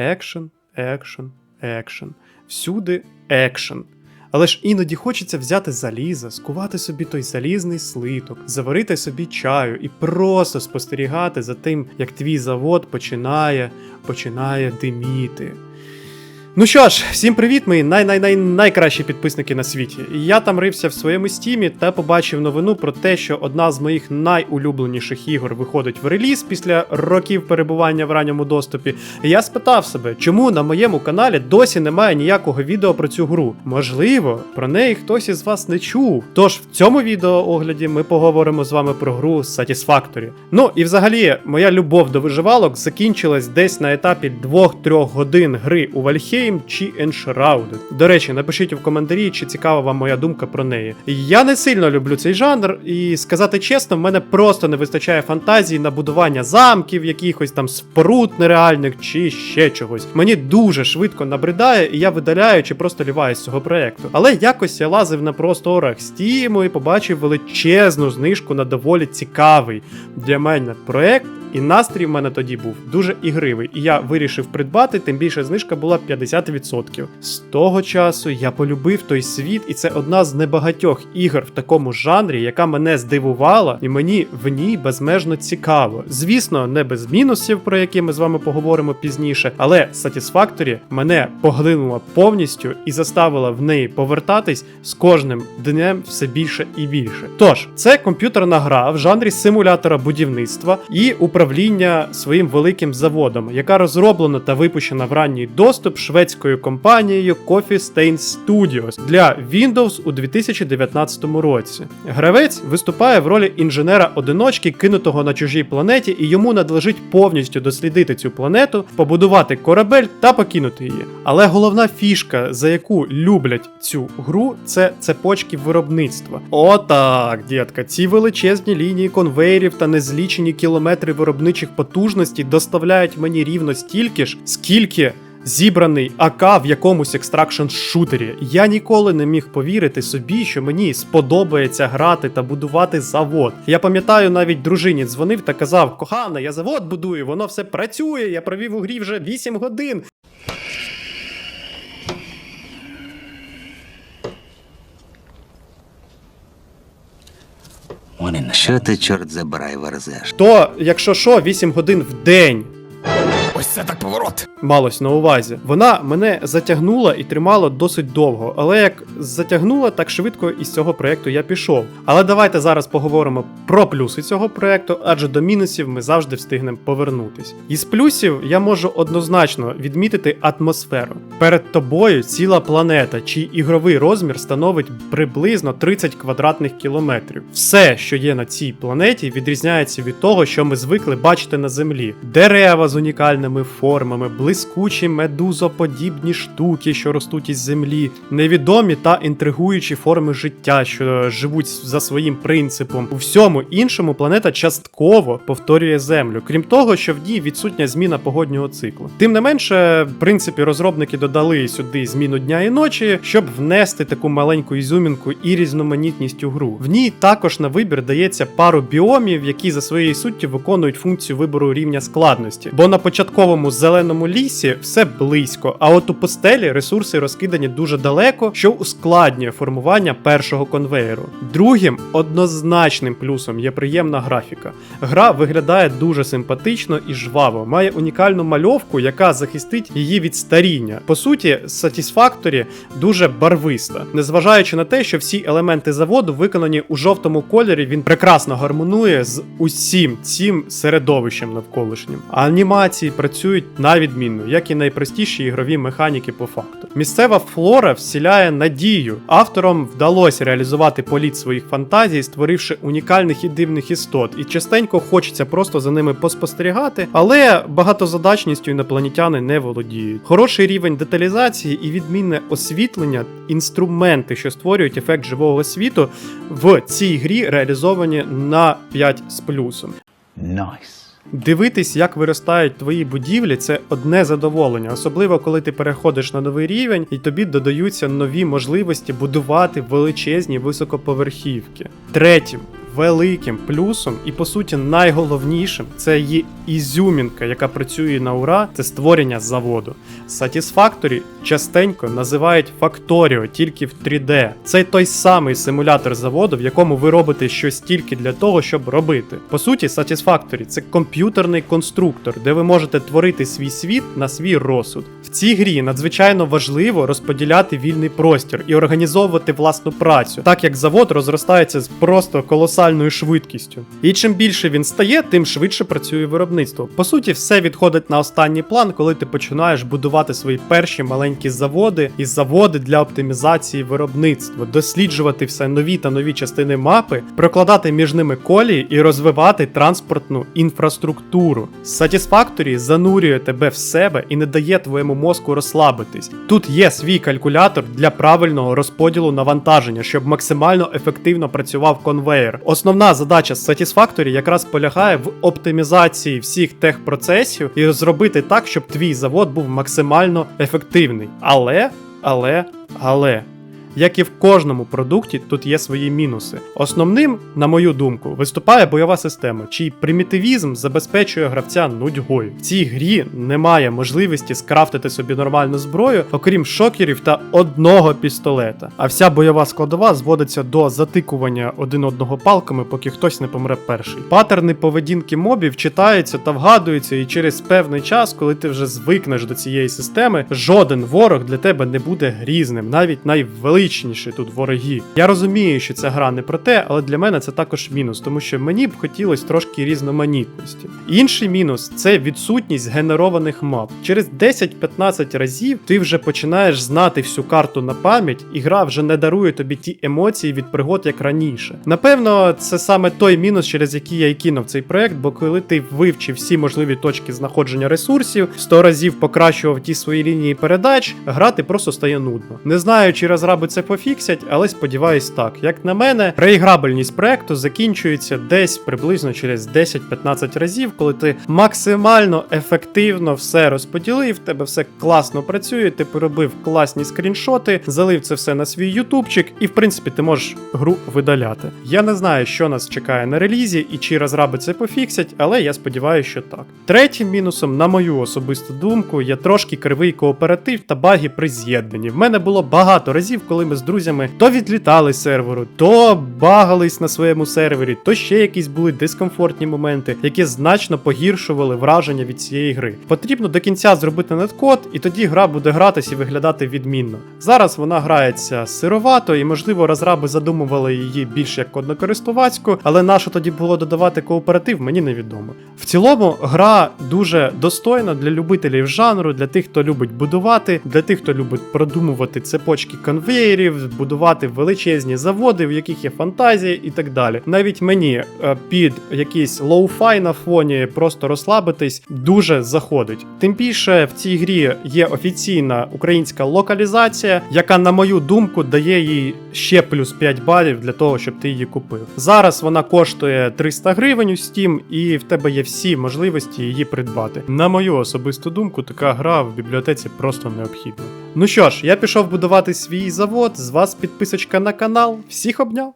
екшен, екшен, екшен. Всюди екшен. Але ж іноді хочеться взяти залізо, скувати собі той залізний слиток, заварити собі чаю і просто спостерігати за тим, як твій завод починає, починає диміти. Ну що ж, всім привіт, мої най-най-най найкращі підписники на світі. Я там рився в своєму стімі та побачив новину про те, що одна з моїх найулюбленіших ігор виходить в реліз після років перебування в ранньому доступі. І я спитав себе, чому на моєму каналі досі немає ніякого відео про цю гру. Можливо, про неї хтось із вас не чув. Тож в цьому відеоогляді ми поговоримо з вами про гру Satisfactory. Ну і взагалі, моя любов до виживалок закінчилась десь на етапі 2-3 годин гри у Valheim чи Enshrouded. До речі, напишіть у коментарі, чи цікава вам моя думка про неї. Я не сильно люблю цей жанр, і сказати чесно, в мене просто не вистачає фантазії на будування замків, якихось там споруд нереальних чи ще чогось. Мені дуже швидко набридає, і я видаляю чи просто ліваю з цього проекту. Але якось я лазив на просторах Стіму і побачив величезну знижку на доволі цікавий для мене проект. І настрій в мене тоді був дуже ігривий, і я вирішив придбати, тим більше знижка була 50%. З того часу я полюбив той світ, і це одна з небагатьох ігор в такому жанрі, яка мене здивувала, і мені в ній безмежно цікаво. Звісно, не без мінусів, про які ми з вами поговоримо пізніше, але Satisfactory мене поглинула повністю і заставила в неї повертатись з кожним днем все більше і більше. Тож, це комп'ютерна гра в жанрі симулятора будівництва і управління своїм великим заводом, яка розроблена та випущена в ранній доступ шведською компанією Coffee Stain Studios для Windows у 2019 році. Гравець виступає в ролі інженера-одиночки, кинутого на чужій планеті, і йому надлежить повністю дослідити цю планету, побудувати корабель та покинути її. Але головна фішка, за яку люблять цю гру, це цепочки виробництва. Отак, дітка, ці величезні лінії конвейерів та незлічені кілометри виробничих потужностей доставляють мені рівно стільки ж, скільки. Зібраний АК в якомусь екстракшн шутері. Я ніколи не міг повірити собі, що мені сподобається грати та будувати завод. Я пам'ятаю, навіть дружині дзвонив та казав: кохана, я завод будую, воно все працює. Я провів у грі вже 8 годин. Що ти, чорт забирай, верзеш? То, якщо що, 8 годин в день. Це так поворот. Малось на увазі. Вона мене затягнула і тримала досить довго, але як затягнула, так швидко із цього проєкту я пішов. Але давайте зараз поговоримо про плюси цього проєкту, адже до мінусів ми завжди встигнемо повернутись. Із плюсів я можу однозначно відмітити атмосферу. Перед тобою ціла планета, чий ігровий розмір становить приблизно 30 квадратних кілометрів. Все, що є на цій планеті, відрізняється від того, що ми звикли бачити на землі. Дерева з унікальними формами, блискучі медузоподібні штуки, що ростуть із землі, невідомі та інтригуючі форми життя, що живуть за своїм принципом. У всьому іншому планета частково повторює Землю, крім того, що в ній відсутня зміна погоднього циклу. Тим не менше, в принципі, розробники додали сюди зміну дня і ночі, щоб внести таку маленьку ізюмінку і різноманітність у гру. В ній також на вибір дається пару біомів, які за своєю суттю виконують функцію вибору рівня складності. Бо на початковому зеленому лісі все близько, а от у пустелі ресурси розкидані дуже далеко, що ускладнює формування першого конвейеру. Другим однозначним плюсом є приємна графіка. Гра виглядає дуже симпатично і жваво, має унікальну мальовку, яка захистить її від старіння. По суті, Satisfactory дуже барвиста, незважаючи на те, що всі елементи заводу виконані у жовтому кольорі, він прекрасно гармонує з усім цим середовищем навколишнім. Анімації працюють на відмінно, як і найпростіші ігрові механіки по факту. Місцева флора вселяє надію. Авторам вдалося реалізувати політ своїх фантазій, створивши унікальних і дивних істот, і частенько хочеться просто за ними поспостерігати, але багатозадачністю інопланетяни не володіють. Хороший рівень деталізації і відмінне освітлення, інструменти, що створюють ефект живого світу, в цій грі реалізовані на 5 з плюсом. Найс. Дивитись, як виростають твої будівлі, це одне задоволення, особливо коли ти переходиш на новий рівень і тобі додаються нові можливості будувати величезні високоповерхівки. Третім. великим плюсом і по суті найголовнішим це її ізюмінка, яка працює на ура, це створення заводу. Satisfactory частенько називають Factorio тільки в 3D. Це той самий симулятор заводу, в якому ви робите щось тільки для того, щоб робити. По суті, Satisfactory це комп'ютерний конструктор, де ви можете творити свій світ на свій розсуд. В цій грі надзвичайно важливо розподіляти вільний простір і організовувати власну працю, так як завод розростається з просто колосальною швидкістю. І чим більше він стає, тим швидше працює виробництво. По суті, все відходить на останній план, коли ти починаєш будувати свої перші маленькі заводи і заводи для оптимізації виробництва, досліджувати все нові та нові частини мапи, прокладати між ними колії і розвивати транспортну інфраструктуру. Satisfactory занурює тебе в себе і не дає твоєму мозку розслабитись. Тут є свій калькулятор для правильного розподілу навантаження, щоб максимально ефективно працював конвейер. Основна задача Satisfactory якраз полягає в оптимізації всіх техпроцесів і зробити так, щоб твій завод був максимально ефективний. Але, але, але. Як і в кожному продукті, тут є свої мінуси. Основним, на мою думку, виступає бойова система, чий примітивізм забезпечує гравця нудьгою. В цій грі немає можливості скрафтити собі нормальну зброю, окрім шокерів та одного пістолета. А вся бойова складова зводиться до затикування один одного палками, поки хтось не помре перший. Патерни поведінки мобів читаються та вгадуються, і через певний час, коли ти вже звикнеш до цієї системи, жоден ворог для тебе не буде грізним, навіть найвеличніші тут вороги. Я розумію, що ця гра не про те, але для мене це також мінус, тому що мені б хотілося трошки різноманітності. Інший мінус це відсутність генерованих мап. Через 10-15 разів ти вже починаєш знати всю карту на пам'ять, і гра вже не дарує тобі ті емоції від пригод, як раніше. Напевно, це саме той мінус, через який я і кинув цей проект, бо коли ти вивчив всі можливі точки знаходження ресурсів, 100 разів покращував ті свої лінії передач, грати просто стає нудно. Не знаю, чи розраби це пофіксять, але сподіваюсь так. Як на мене, реіграбельність проекту закінчується десь приблизно через 10-15 разів, коли ти максимально ефективно все розподілив, тебе все класно працює, ти поробив класні скріншоти, залив це все на свій ютубчик, і в принципі ти можеш гру видаляти. Я не знаю, що нас чекає на релізі і чи розраби це пофіксять, але я сподіваюся, що так. Третім мінусом, на мою особисту думку, є трошки кривий кооператив та баги при з'єднанні. В мене було багато разів, коли ми з друзями то відлітали з серверу, то багались на своєму сервері, то ще якісь були дискомфортні моменти, які значно погіршували враження від цієї гри. Потрібно до кінця зробити неткод, і тоді гра буде гратись і виглядати відмінно. Зараз вона грається сировато, і можливо розраби задумували її більш як однокористувацьку, але на що тоді було додавати кооператив, мені невідомо. В цілому, гра дуже достойна для любителів жанру, для тих, хто любить будувати, для тих, хто любить продумувати цепочки конвеєрів, будувати величезні заводи, в яких є фантазія і так далі. Навіть мені е, під якийсь лоу-фай на фоні просто розслабитись дуже заходить. Тим більше в цій грі є офіційна українська локалізація, яка, на мою думку, дає їй ще плюс 5 балів для того, щоб ти її купив. Зараз вона коштує 300 гривень у Steam, і в тебе є всі можливості її придбати. На мою особисту думку, така гра в бібліотеці просто необхідна. Ну що ж, я пішов будувати свій завод. З вас підписочка на канал. Всіх обняв!